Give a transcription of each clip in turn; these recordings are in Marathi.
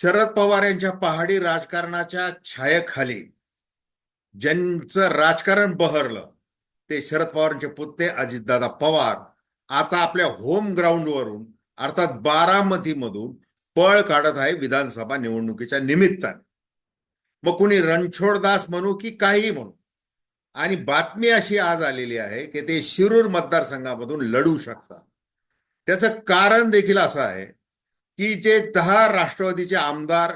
शरद पवार यांच्या पहाडी राजकारणाच्या छायेखाली ज्यांचं राजकारण बहरलं ते शरद पवारांचे पुत्ते अजितदादा पवार आता आपल्या होम ग्राउंडवरून अर्थात बारामतीमधून पळ काढत आहे विधानसभा निवडणुकीच्या निमित्ताने. मग कुणी रणछोडदास म्हणू की काही म्हणू? आणि बातमी अशी आज आलेली आहे की ते शिरूर मतदारसंघामधून लढू शकतात. त्याचं कारण देखील असं आहे की जे दहा राष्ट्रवादीचे आमदार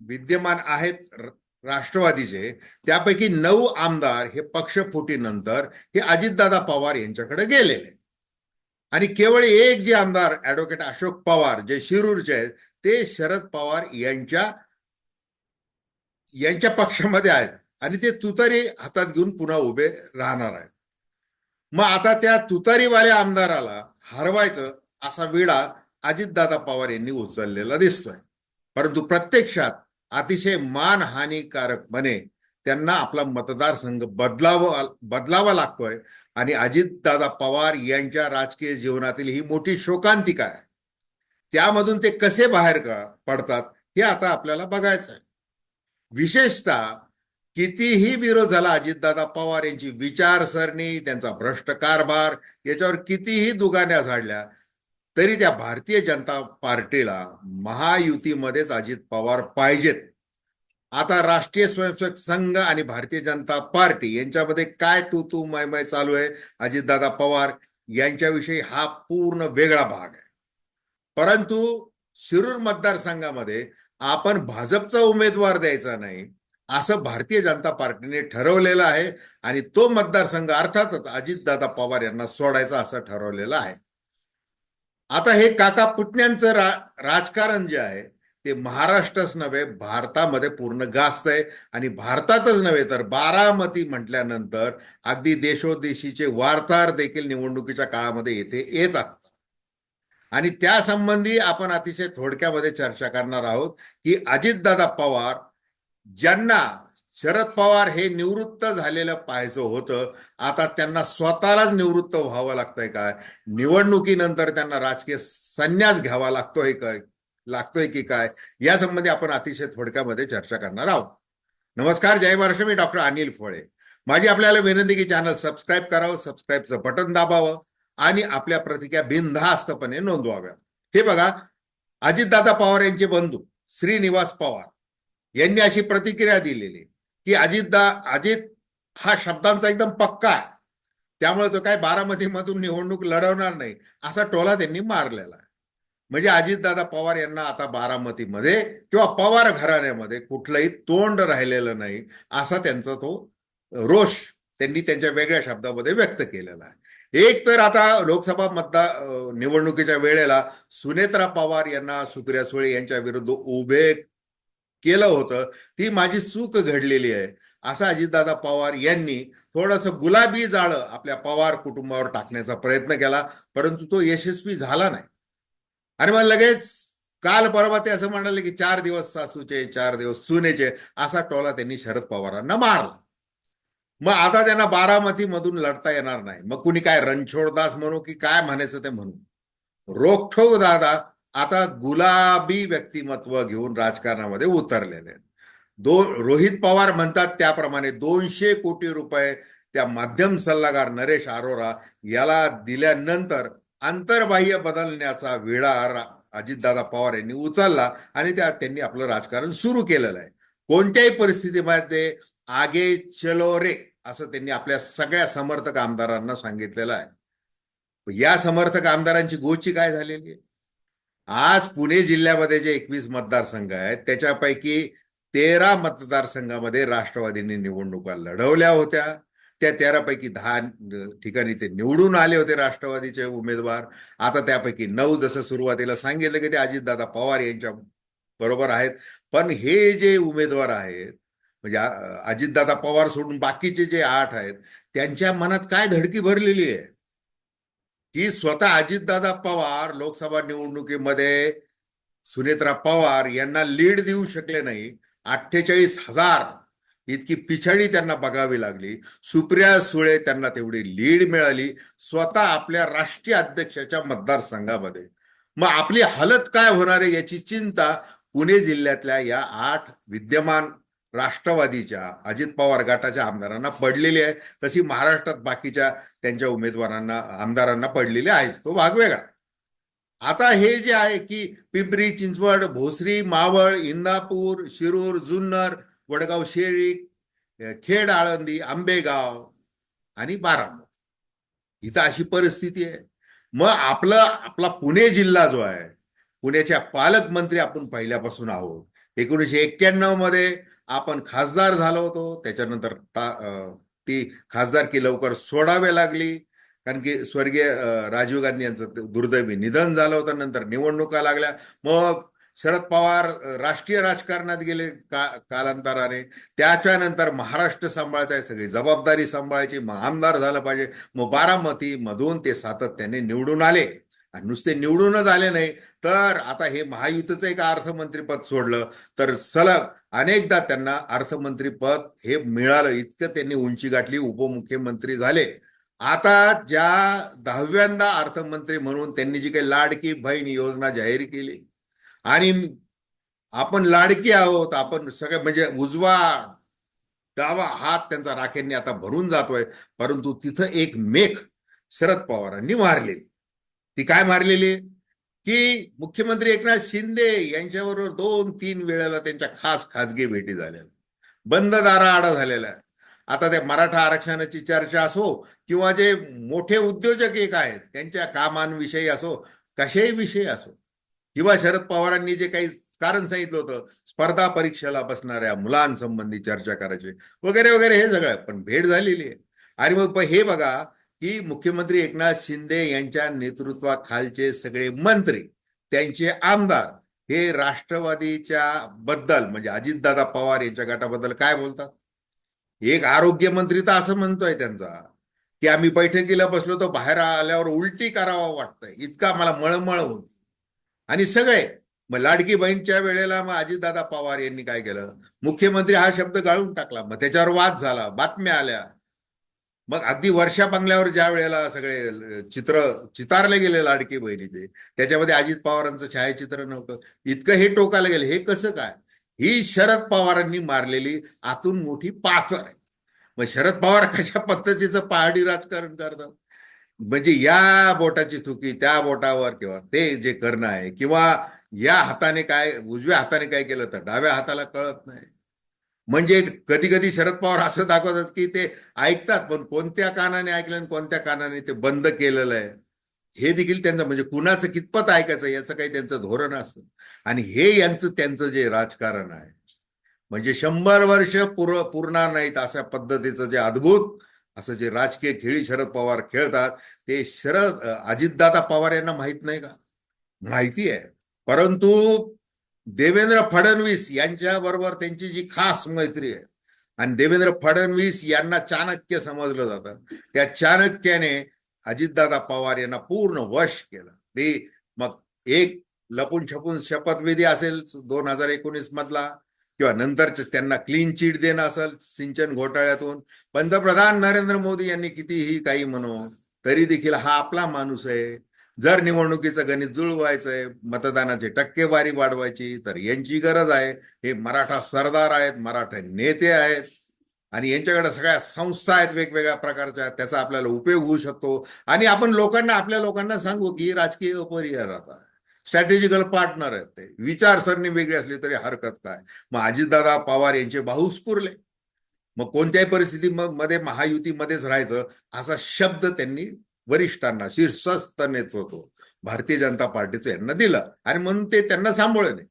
विद्यमान आहेत राष्ट्रवादीचे त्यापैकी नऊ आमदार हे पक्षफुटीनंतर हे अजितदादा पवार यांच्याकडे गेलेले. आणि केवळ एक जे आमदार ऍडव्होकेट अशोक पवार जे शिरूरचे आहेत ते शरद पवार यांच्या यांच्या पक्षामध्ये आहेत. आणि ते तुतारी हातात घेऊन पुन्हा उभे राहणार आहेत. मग आता त्या तुतारीवाल्या आमदाराला हरवायचं असा विडा अजितदादा पवार यांनी उचललेला दिसतोय. परंतु प्रत्यक्षात अतिशय मानहानिकारकपणे त्यांना आपला मतदारसंघ बदलावा बदलावा लागतोय आणि अजितदादा पवार यांच्या राजकीय जीवनातील ही मोठी शोकांतिका आहे. त्यामधून ते कसे बाहेर पडतात हे आता आपल्याला बघायचं आहे. विशेषतः कितीही विरोध झाला अजितदादा पवार यांची विचारसरणी त्यांचा भ्रष्ट कारभार याच्यावर कितीही दुगाण्या झाडल्या तरी त्या भारतीय जनता पार्टीला महायुतीमध्येच अजित पवार पाहिजेत. आता राष्ट्रीय स्वयंसेवक संघ आणि भारतीय जनता पार्टी यांच्यामध्ये काय तू तू मयमय चालू आहे? अजितदादा पवार यांच्याविषयी हा पूर्ण वेगळा भाग आहे. परंतु शिरूर मतदारसंघामध्ये आपण भाजपचा उमेदवार द्यायचा नाही असं भारतीय जनता पार्टीने ठरवलेलं आहे आणि तो मतदारसंघ अर्थातच अजितदादा पवार यांना सोडायचा असं ठरवलेलं आहे. आता हे काका पुटण्यांचं रा राजकारण जे आहे ते महाराष्ट्रच नव्हे भारतामध्ये पूर्ण गाजतंय आणि भारतातच नव्हे तर बारामती म्हटल्यानंतर अगदी देशोदेशीचे वार्ताहर देखील निवडणुकीच्या काळामध्ये येथे येत असतात. आणि त्या संबंधी आपण अतिशय थोडक्यामध्ये चर्चा करणार आहोत की अजितदादा पवार ज्यांना शरद पवार हे निवृत्त झालेलं पाहायचं होतं. आता त्यांना स्वतःलाच निवृत्त व्हावं लागतंय काय निवडणुकीनंतर त्यांना राजकीय संन्यास घ्यावा लागतोय काय लागतोय की काय? या संबंधी आपण अतिशय थोडक्यामध्ये चर्चा करणार आहोत. नमस्कार जय महाराष्ट्र मी डॉक्टर अनिल फळे. माझी आपल्याला विनंती की चॅनल सबस्क्राईब करावं सबस्क्राईबचं बटन दाबावं आणि आपल्या प्रतिक्रिया बिनधास्तपणे नोंदवाव्या हे बघा अजितदादा पवार यांचे बंधू श्रीनिवास पवार यांनी अशी प्रतिक्रिया दिलेली की अजितदा अजित हा शब्दांचा एकदम पक्का आहे. त्यामुळे तो काय बारामतीमधून निवडणूक लढवणार नाही असा टोला त्यांनी मारलेला म्हणजे अजितदादा पवार यांना आता बारामतीमध्ये किंवा पवार घराण्यामध्ये कुठलंही तोंड राहिलेलं नाही असा त्यांचा तो रोष त्यांनी त्यांच्या वेगळ्या शब्दामध्ये व्यक्त केलेला आहे. एक तर आता लोकसभा मतदार निवडणुकीच्या वेळेला सुनेत्रा पवार यांना सुप्रिया सुळे यांच्या विरुद्ध उभे केलं होतं ती माझी चूक घडलेली आहे. असं अजितदादा पवार यांनी थोडंसं गुलाबी जाळं आपल्या पवार कुटुंबावर टाकण्याचा प्रयत्न केला परंतु तो यशस्वी झाला नाही. आणि मग लगेच काल परवा ते असं म्हणाले की चार दिवस सासूचे चार दिवस सुनेचे असा टोला त्यांनी शरद पवारांना मारला. मग आता त्यांना बारामती मधून लढता येणार नाही. मग कुणी काय रणछोडदास म्हणू की काय म्हणायचं ते म्हणू रोखठोक दादा आता गुलाबी व्यक्तिमत्व घेऊन राजकारणामध्ये उतरलेले आहेत. दो रोहित पवार म्हणतात त्याप्रमाणे दोनशे कोटी रुपये त्या माध्यम सल्लागार नरेश अरोरा याला दिल्यानंतर आंतरबाह्य बदलण्याचा विडा अजितदादा पवार यांनी उचलला आणि त्या त्यांनी आपलं राजकारण सुरू केलेलं आहे. कोणत्याही परिस्थितीमध्ये आगे चलो रे असं त्यांनी आपल्या सगळ्या समर्थक आमदारांना सांगितलेलं आहे. या समर्थक आमदारांची गोची काय झालेली आहे? आज पुणे जिल्ह्यामध्ये जे एकवीस मतदारसंघ आहेत त्याच्यापैकी तेरा मतदारसंघामध्ये राष्ट्रवादीने निवडणुका लढवल्या होत्या. त्या तेरापैकी दहा ठिकाणी ते निवडून आले होते राष्ट्रवादीचे उमेदवार. आता त्यापैकी नऊ जसं सुरुवातीला सांगितलं की ते अजितदादा पवार यांच्या बरोबर आहेत. पण हे जे उमेदवार आहेत म्हणजे अजितदादा पवार सोडून बाकीचे जे आठ आहेत त्यांच्या मनात काय धडकी भरलेली आहे? की स्वतः अजितदादा पवार लोकसभा निवडणुकीमध्ये सुनेत्रा पवार यांना लीड देऊ शकले नाही. अठ्ठेचाळीस हजार इतकी पिछाडी त्यांना बघावी लागली. सुप्रिया सुळे त्यांना तेवढी लीड मिळाली. स्वतः आपल्या राष्ट्रीय अध्यक्षाच्या मतदारसंघामध्ये. मग आपली हालत काय होणार आहे याची चिंता पुणे जिल्ह्यातल्या या आठ विद्यमान राष्ट्रवादीच्या अजित पवार गटाच्या आमदारांना पडलेली आहे. तशी महाराष्ट्रात बाकीच्या त्यांच्या उमेदवारांना आमदारांना पडलेली आहे. तो भाग वेगळा. आता हे जे आहे की पिंपरी चिंचवड भोसरी मावळ इंदापूर शिरूर जुन्नर वडगाव शेरी खेड आळंदी आंबेगाव आणि बारामती इथं अशी परिस्थिती आहे. मग आपलं आपला पुणे जिल्हा जो आहे पुण्याच्या पालकमंत्री आपण पहिल्यापासून आहोत. एकोणीसशे एक्क्याण्णवमध्ये आपण खासदार झालो होतो त्याच्यानंतर ता- अं, ती खासदारकी लवकर सोडावे लागली. कारण की स्वर्गीय राजीव गांधी यांचं दुर्दैवी निधन झालं होतं. नंतर निवडणुका लागल्या. मग शरद पवार राष्ट्रीय राजकारणात गेले का कालांतराने. त्याच्यानंतर महाराष्ट्र सांभाळचा आहे. सगळी जबाबदारी सांभाळायची. मग आमदार झालं पाहिजे. मग बारामती मधून ते सातत्याने निवडून आले. आणि नुसते निवडूनच आले नाही. तर आता हे महायुतीचं एक अर्थमंत्रीपद सोडलं तर सलग अनेकदा त्यांना अर्थमंत्रीपद हे मिळालं. इतकं त्यांनी उंची गाठली उपमुख्यमंत्री झाले. आता ज्या दहाव्यांदा अर्थमंत्री म्हणून त्यांनी जी काही लाडकी बहीण योजना जाहीर केली आणि आपण लाडकी आहोत आपण सगळे म्हणजे उजवा डावा हात त्यांचा राखेंनी आता भरून जातोय परंतु तिथं एक मेख शरद पवारांनी मारलेली. ती काय मारलेली? की मुख्यमंत्री एकनाथ शिंदे यांच्याबरोबर दोन तीन वेळेला त्यांच्या खास खासगी भेटी झाल्या. बंद दारा आडा आहे. आता त्या मराठा आरक्षणाची चर्चा असो किंवा जे मोठे उद्योजक एक आहेत त्यांच्या कामांविषयी असो कशाही विषयी असो किंवा शरद पवारांनी जे काही कारण सांगितलं होतं स्पर्धा परीक्षेला बसणाऱ्या मुलांसंबंधी चर्चा करायची वगैरे वगैरे हे सगळं. पण भेट झालेली आहे. आणि मग हे बघा की मुख्यमंत्री एकनाथ शिंदे यांच्या नेतृत्वाखालचे सगळे मंत्री त्यांचे आमदार हे राष्ट्रवादीच्या बद्दल म्हणजे अजितदादा पवार यांच्या गटाबद्दल काय बोलतात? एक आरोग्य मंत्री तर असं म्हणतोय त्यांचा की आम्ही बैठकीला बसलो तर बाहेर आल्यावर उलटी करावा वाटतंय. इतका मला मळमळ होती आणि सगळे मग लाडकी बहीणच्या वेळेला मग अजितदादा पवार यांनी काय केलं? मुख्यमंत्री हा शब्द गाळून टाकला. मग त्याच्यावर वाद झाला बातम्या आल्या. मग अगदी वर्षा बंगल्यावर ज्या वेळेला सगळे चित्र चितारले गेले लाडकी बहिणीचे त्याच्यामध्ये अजित पवारांचं छायाचित्र नव्हतं. इतकं हे टोकाला गेलं. हे कसं काय? ही शरद पवारांनी मारलेली आतून मोठी पाचर आहे. मग शरद पवार कशा पद्धतीचं पहाडी राजकारण करतात? म्हणजे या बोटाची चुकी त्या बोटावर किंवा ते जे करणं आहे किंवा या हाताने काय उजव्या हाताने काय केलं तर डाव्या हाताला कळत नाही. म्हणजे कधी कधी शरद पवार असं दाखवतात की ते ऐकतात पण कोणत्या कानाने ऐकलं आणि कोणत्या कानाने ते बंद केलेलं आहे? हे देखील त्यांचं म्हणजे कुणाचं कितपत ऐकायचं याचं काही त्यांचं धोरण असतं. आणि हे यांचं त्यांचं जे राजकारण आहे म्हणजे शंभर वर्ष पुर पुरणार नाहीत अशा पद्धतीचं जे अद्भुत असं जे राजकीय खेळी शरद पवार खेळतात ते शरद अजितदादा पवार यांना माहीत नाही का? माहिती आहे. परंतु देवेंद्र फडणवीस यांच्या बरोबर त्यांची जी खास मैत्री आहे. आणि देवेंद्र फडणवीस यांना चाणक्य समजलं जातं. त्या चाणक्याने अजितदादा पवार यांना पूर्ण वश केलं. ते मग एक लपून छपून शपथविधी असेल दोन हजार एकोणीस मधला किंवा नंतर त्यांना क्लीन चिट देणं असेल सिंचन घोटाळ्यातून. पंतप्रधान नरेंद्र मोदी यांनी कितीही काही म्हणू तरी देखील हा आपला माणूस आहे. जर निवडणुकीचं गणित जुळवायचंय मतदानाची टक्केवारी वाढवायची तर यांची गरज आहे. हे मराठा सरदार आहेत मराठा नेते आहेत. आणि यांच्याकडे सगळ्या संस्था आहेत वेगवेगळ्या प्रकारच्या त्याचा आपल्याला उपयोग होऊ शकतो. आणि आपण लोकांना आपल्या लोकांना सांगू की राजकीय अपरिहार आता स्ट्रॅटेजिकल पार्टनर आहेत ते. विचारसरणी वेगळी असली तरी हरकत काय? मग अजितदादा पवार यांचे भाऊ स्फुरले. मग कोणत्याही परिस्थिती मध्ये महायुतीमध्येच राहायचं असा शब्द त्यांनी वरिष्ठांना शीर्षस्थ नेतृत्व भारतीय जनता पार्टीचं यांना दिलं. आणि म्हणून ते त्यांना सांभाळले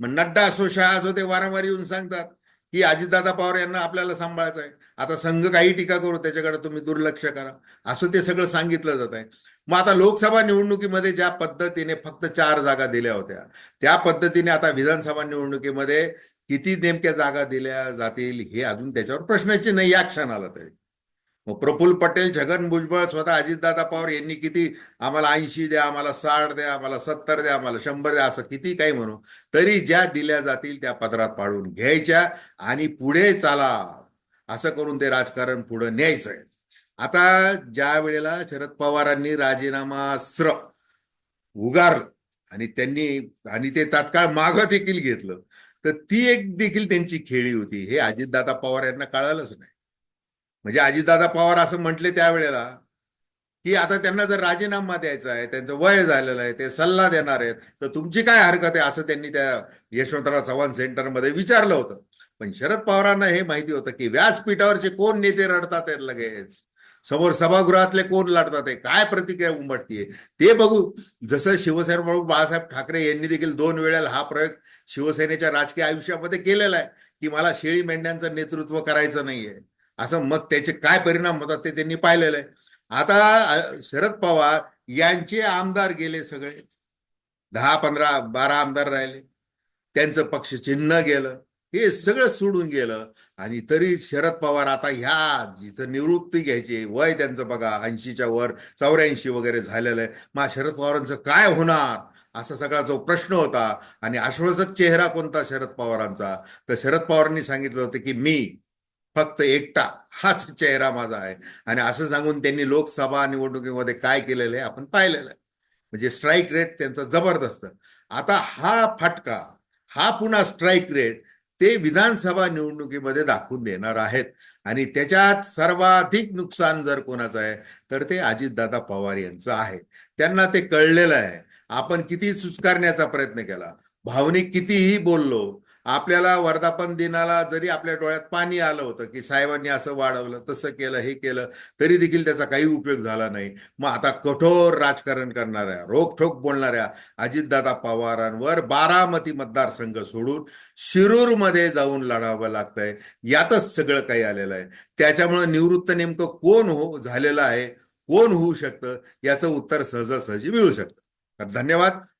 मग नड्डा असो शहा असो ते वारंवार येऊन सांगतात की अजितदादा पवार यांना आपल्याला सांभाळायचं आहे. आता संघ काही टीका करू त्याच्याकडे तुम्ही दुर्लक्ष करा. असं ते सगळं सांगितलं जात आहे. मग आता लोकसभा निवडणुकीमध्ये ज्या पद्धतीने फक्त चार जागा दिल्या होत्या त्या पद्धतीने आता विधानसभा निवडणुकीमध्ये किती नेमक्या जागा दिल्या जातील हे अजून त्याच्यावर प्रश्नचिन्ह नाही या क्षणाला तरी. प्रफुल्ल पटेल छगन भुजबळ स्वतः अजितदादा पवार यांनी किती आम्हाला ऐंशी द्या आम्हाला साठ द्या आम्हाला सत्तर द्या आम्हाला शंभर द्या असं किती काही म्हणू तरी ज्या दिल्या जातील त्या पदरात पाडून घ्यायच्या आणि पुढे चाला असं करून ते राजकारण पुढे न्यायचं आहे. आता ज्या वेळेला शरद पवारांनी राजीनामा स्र उगारलं आणि त्यांनी आणि ते तात्काळ मागं देखील घेतलं तर ती एक देखील त्यांची खेळी होती. हे अजितदादा पवार यांना कळालंच नाही. म्हणजे अजितदादा पवार असं म्हटले त्यावेळेला की आता त्यांना जर राजीनामा द्यायचा आहे त्यांचं वय झालेलं आहे ते सल्ला देणार आहेत तर तुमची काय हरकत आहे असं त्यांनी त्या यशवंतराव चव्हाण सेंटरमध्ये विचारलं होतं. पण शरद पवारांना हे माहिती होतं की व्यासपीठावरचे कोण नेते रडतात आहेत लगेच? समोर सभागृहातले कोण लढतात आहे काय प्रतिक्रिया उमटतीये? ते बघू. जसं शिवसेना प्रमुख बाळासाहेब ठाकरे यांनी देखील दोन वेळेला हा प्रयोग शिवसेनेच्या राजकीय आयुष्यामध्ये केलेला आहे की मला शेळी मेंढ्यांचं नेतृत्व करायचं नाहीये. असं मग त्याचे काय परिणाम होतात ते त्यांनी पाहिलेलं आहे. आता शरद पवार यांचे आमदार गेले सगळे. दहा पंधरा बारा आमदार राहिले. त्यांचं पक्ष चिन्ह गेलं. हे सगळं सोडून गेलं. आणि तरी शरद पवार आता ह्या जिथं निवृत्ती घ्यायची वय त्यांचं बघा ऐंशीच्या वर चौऱ्याऐंशी वगैरे झालेलं आहे. मग शरद पवारांचं काय होणार? असा सगळा जो प्रश्न होता. आणि आश्वासक चेहरा कोणता शरद पवारांचा? तर शरद पवारांनी सांगितलं होतं की मी फक्त एकटा हाच चेहरा माझा आहे. आणि असं सांगून त्यांनी लोकसभा निवडणुकीमध्ये काय केलेलं आहे आपण पाहिलेलं आहे. म्हणजे स्ट्राईक रेट त्यांचा जबरदस्त. आता हा फटका हा पुन्हा स्ट्राईक रेट ते विधानसभा निवडणुकीमध्ये दाखवून देणार आहेत. आणि त्याच्यात सर्वाधिक नुकसान जर कोणाचं आहे तर ते अजितदादा पवार यांचं आहे. त्यांना ते कळलेलं आहे. आपण किती सुचकारण्याचा प्रयत्न केला. भावनिक कितीही बोललो आपल्याला वर्धापन दिनाला जरी आपल्या डोळ्यात पाणी आलं होतं की साहेबांनी असं वाढवलं तसं केलं हे केलं तरी देखील त्याचा काही उपयोग झाला नाही. मग आता कठोर राजकारण करणाऱ्या रोखठोक बोलणाऱ्या अजितदादा पवारांवर बारामती मतदारसंघ सोडून शिरूरमध्ये जाऊन लढावं लागतंय. यातच सगळं काही आलेलं आहे. त्याच्यामुळे निवृत्त नेमकं कोण हो झालेलं आहे कोण होऊ शकतं याचं उत्तर सहजासहजी मिळू शकतं. तर धन्यवाद.